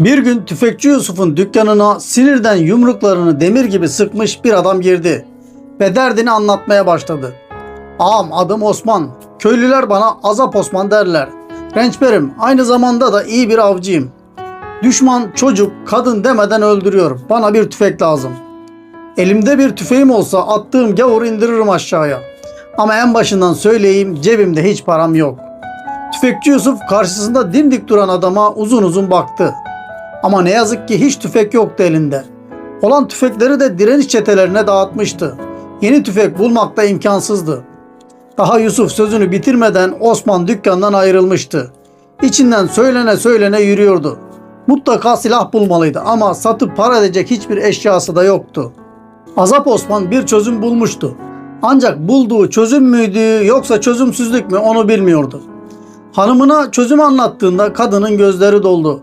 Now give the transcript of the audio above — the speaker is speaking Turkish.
Bir gün tüfekçi Yusuf'un dükkanına sinirden yumruklarını demir gibi sıkmış bir adam girdi ve derdini anlatmaya başladı. Ağam adım Osman. Köylüler bana Azap Osman derler. Rençberim aynı zamanda da iyi bir avcıyım. Düşman çocuk kadın demeden öldürüyor. Bana bir tüfek lazım. Elimde bir tüfeğim olsa attığım gavur indiririm aşağıya. Ama en başından söyleyeyim cebimde hiç param yok. Tüfekçi Yusuf karşısında dimdik duran adama uzun uzun baktı. Ama ne yazık ki hiç tüfek yoktu elinde. Olan tüfekleri de direniş çetelerine dağıtmıştı. Yeni tüfek bulmak da imkansızdı. Daha Yusuf sözünü bitirmeden Osman dükkandan ayrılmıştı. İçinden söylene söylene yürüyordu. Mutlaka silah bulmalıydı ama satıp para edecek hiçbir eşyası da yoktu. Azap Osman bir çözüm bulmuştu. Ancak bulduğu çözüm müydü yoksa çözümsüzlük mü onu bilmiyordu. Hanımına çözüm anlattığında kadının gözleri doldu.